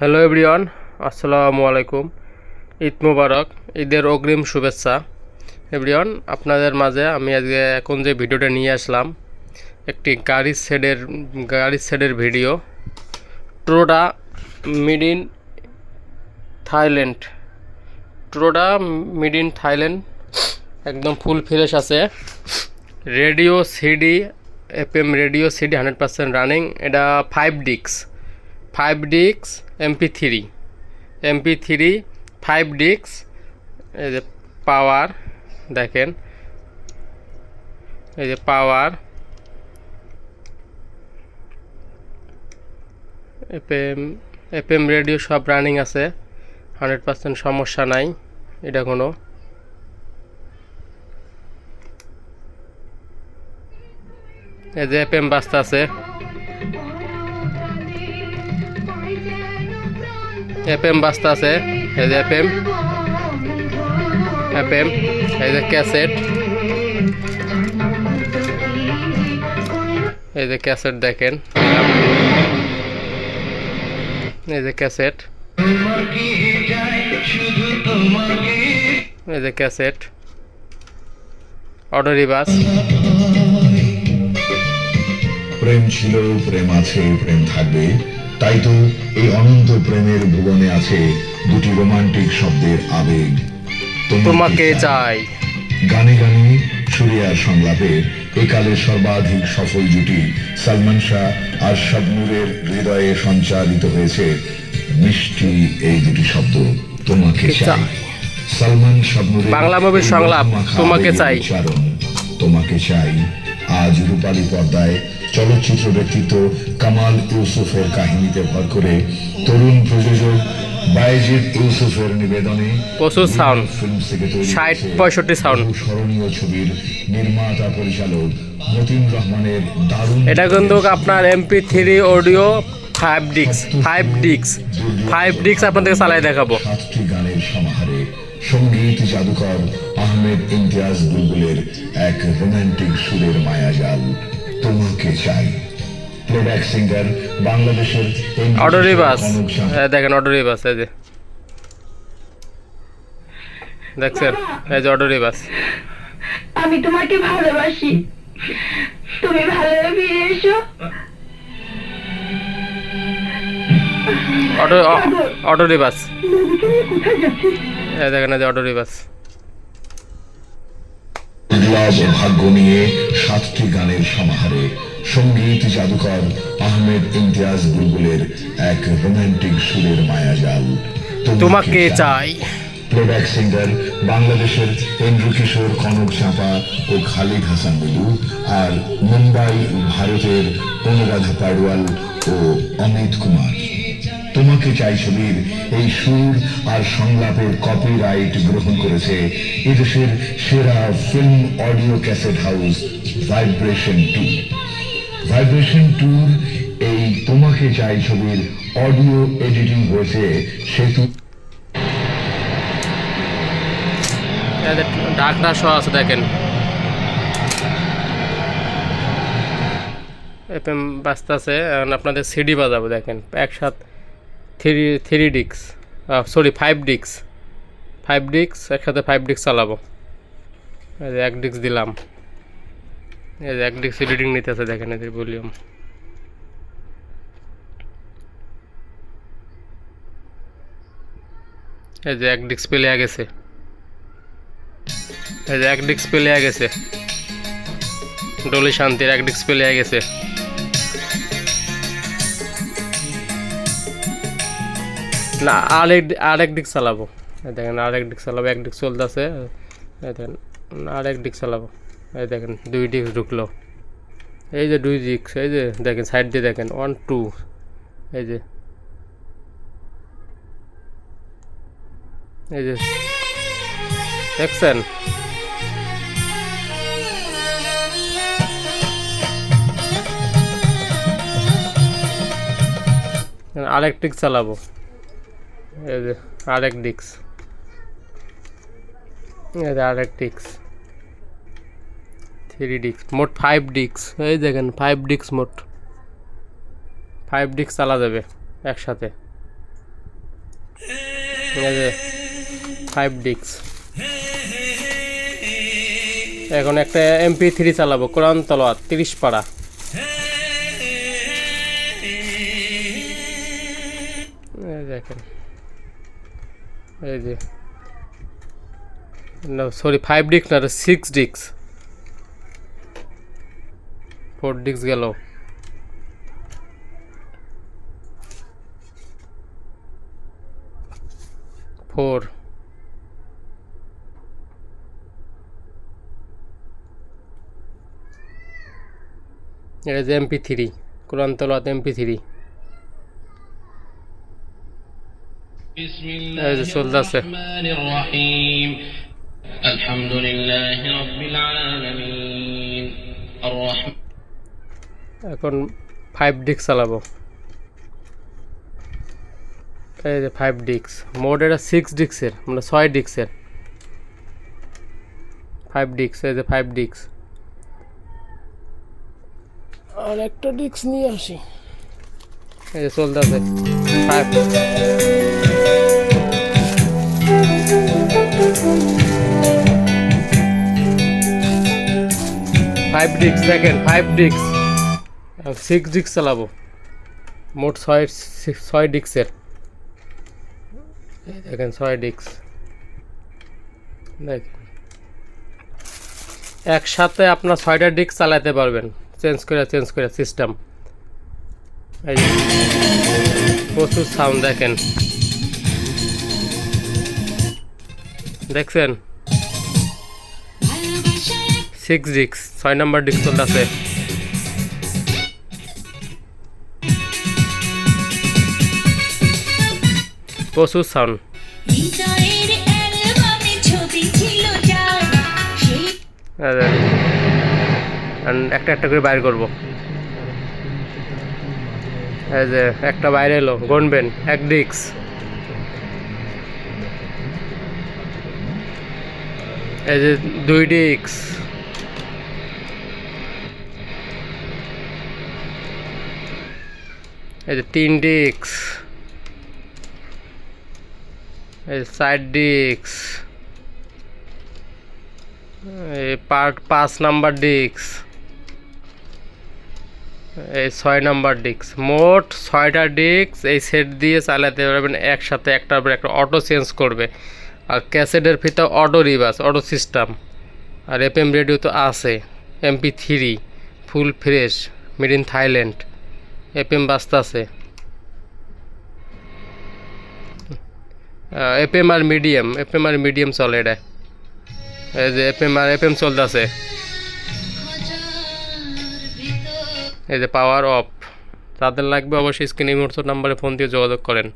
Hello everyone আসসালামু আলাইকুম। ঈদ মুবারক, ঈদের অগ্রিম শুভেচ্ছা। এভরিওয়ান আপনাদের মাঝে আমি আজকে এখন যে ভিডিওটা নিয়ে আসলাম, একটি গাড়ির শেডের গাড়ির শেডের ভিডিও। ট্রোডা মিড ইন থাইল্যান্ড ট্রোডা মিড ইন থাইল্যান্ড একদম ফুল ফ্রেশ আছে। Radio CD F M radio CD hundred percent running এটা five discs five discs MP three MP three five discs এই যে পাওয়ার দেখেন। এই যে পাওয়ার এফএম এফএম রেডিও সব রানিং আছে। হান্ড্রেড পার্সেন্ট সমস্যা নাই, এটা কোনো। এই যে এফএম বাস্তা আছে। এফএম বাস্তা আছে। এই যে এফএম এফএম এই যে ক্যাসেট। এই যে ক্যাসেট দেখেন। এই যে ক্যাসেট। এই যে ক্যাসেট। অর্ডারি বাস। প্রেম ছিল, প্রেম আছে, প্রেম থাকবে। তাই তো এই অনন্ত প্রেমের ভুবনে আছে দুটি রোমান্টিক শব্দের আবেগ। তোমাকে চাই? গানে গানে সুরিয়ার সংলাপের একালের সর্বাধিক সফল জুটি সালমান শাহ আর শাবনুরের হৃদয়ে সঞ্চারিত হয়েছে মিষ্টি এই দুটি শব্দ। তোমাকে চাই। সালমান শাবনুরের বাংলা মুভির সংলাপ, তোমাকে চাই। তোমাকে চাই। আজ রূপালী পর্দায় চলচ্চিত্র ব্যক্তিত্ব কামাল ইউসুফের কাহিনীতে ভর করে তরুণ প্রযোজক বায়েজিদ ইউসুফের নিবেদনে প্রচুর sound, ফিল্ম থেকে তৈরি 60 হয়েছে 65 sound। বহু স্মরণীয় ছবির নির্মাতা পরিচালক মতিন রহমানের দারুণ এটা কিন্তু আপনার MP three audio five discs five discs five discs আপনাদেরকে চালাই দেখাবো। সাতটি গানের সমাহারে সংগীত জাদুকর আহমেদ ইমতিয়াজ বুলবুলের এক রোমান্টিক সুরের মায়াজাল। তোমাকে চাই। প্লেব্যাক সিঙ্গার বাংলাদেশের বাস কনক দেখেন অটোরি বাস এই যে। দেখছেন? এই যে অটোরি বাস আমি তোমাকে ভালোবাসি। তুমি ভালোভাবে ফিরে এসো অটো যাচ্ছিস? এই দেখেন এই যে অটোরি বাস দুর্লভ ভাগ্য নিয়ে সাতটি গানের সমাহারে সংগীত জাদুকর আহমেদ ইমতিয়াজ বুলবুলের এক রোমান্টিক সুরের মায়াজাল। তোমাকে চাই। প্লেব্যাক সিঙ্গার বাংলাদেশের এন্ড্রু কিশোর কনক চাঁপা ও খালিদ হাসান মিলু আর মুম্বাই ভারতের অনুরাধা পাড়ওয়াল ও অমিত কুমার। তোমাকে চাই ছবির এই সুর আর সংলাপের কপিরাইট গ্রহণ করেছে এদেশের সেরা film audio cassette house vibration two vibration টুর এই তোমাকে চাই ছবির অডিও এডিটিং হয়েছে সেতু ঢাকনা সহ আছে, দেখেন। এফএম এখন আপনাদের সিডি বাজাবো, দেখেন। একসাথ three three discs sorry five discs five discs একসাথে ফাইভ ডিক্স চালাবো। এই যে এক ডিক্স দিলাম। এই যে এক ডিক্স রিডিং নিতে নিতেছে, দেখেন যে ভলিউম এই যে এক ডিক্স পেলে গেছে এই যে এক ডিক্স পেলে গেছে ডলি শান্তির এক ডিক্স পেলে গেছে না আরেক আরেক দিক চালাবো। এই দেখেন আরেক দিক চালাবো এক দিক চলতেছে। দেখেন আরেক দিক চালাবো। এই দেখেন দুই ডিক্স ঢুকলো। এই যে দুই ডিক্স এই যে দেখেন সাইড দিয়ে দেখেন ওয়ান টু এই যে এই যে দেখছেন? আরেক ডিক্স চালাবো। আরেক ডিক্স আরেক ডিক্স থ্রি ডিক্স মোট ফাইভ ডিক্স এই দেখেন, ফাইভ ডিক্স মোট। ফাইভ ডিক্স চালা যাবে একসাথে। ফাইভ ডিক্স এখন একটা এমপি থ্রি চালাবো, কোরআন তলোয়ার তিরিশ পাড়া। দেখেন। এই যে, না সরি ফাইভ ডিক্স না সিক্স ডিক্স ফোর ডিক্স গেল। ফোর এটা যে এমপি থ্রি কোরআন তলাত এমপি থ্রি চলতেছে এখন ফাইভ ডিক্স চালাবো। এই যে ফাইভ ডিক্স মোট এটা সিক্স ডিক্সের মানে ছয় ডিক্সের ফাইভ ডিক্স এই যে ফাইভ ডিক্স আর একটা ডিক্স নিয়ে আসি। এই যে চলতেছে। ফাইভ ফাইভ ডিক্স দেখেন ফাইভ ডিক্স সিক্স ডিক্স চালাবো। মোট ছয় ছয় ডিক্সের দেখেন, ছয় ডিক্স একসাথে আপনার ছয়টা ডিক্স চালাতে পারবেন। চেঞ্জ করে চেঞ্জ করে সিস্টেম প্রচুর সাউন্ড দেখেন। দেখছেন? সিক্স ডিক্স ছয় নম্বর ডিক্স চলতেছে প্রচুর সাউন্ড একটা একটা করে বাইর করব। এই যে একটা বাইরে এলো গনবেন এক ডিক্স এই যে দুই ডিক্স এই যে তিন ডিক্স এই যে চার ডিক্স এই পার্ট পাঁচ নাম্বার ডিক্স এই ছয় নাম্বার ডিক্স মোট ছয়টা ডিক্স এই সেট দিয়ে চালাতে পারবেন একসাথে। একটার পর একটা অটো চেঞ্জ করবে। আর ক্যাসেটের ভিতর অটো রিভার্স, অটো সিস্টেম। আর এফএম রেডিও তো আছে, MP three, full fresh, made in Thailand, FM বাস্তা আছে এফএম আর মিডিয়াম, এফএম আর মিডিয়াম চলে এটা। এই যে এফএম আর এফএম চলতেছে। এই যে পাওয়ার অফ তাদের লাগবে অবশ্যই স্ক্রিনে মোটর নাম্বারে ফোন দিয়ে যোগাযোগ করেন।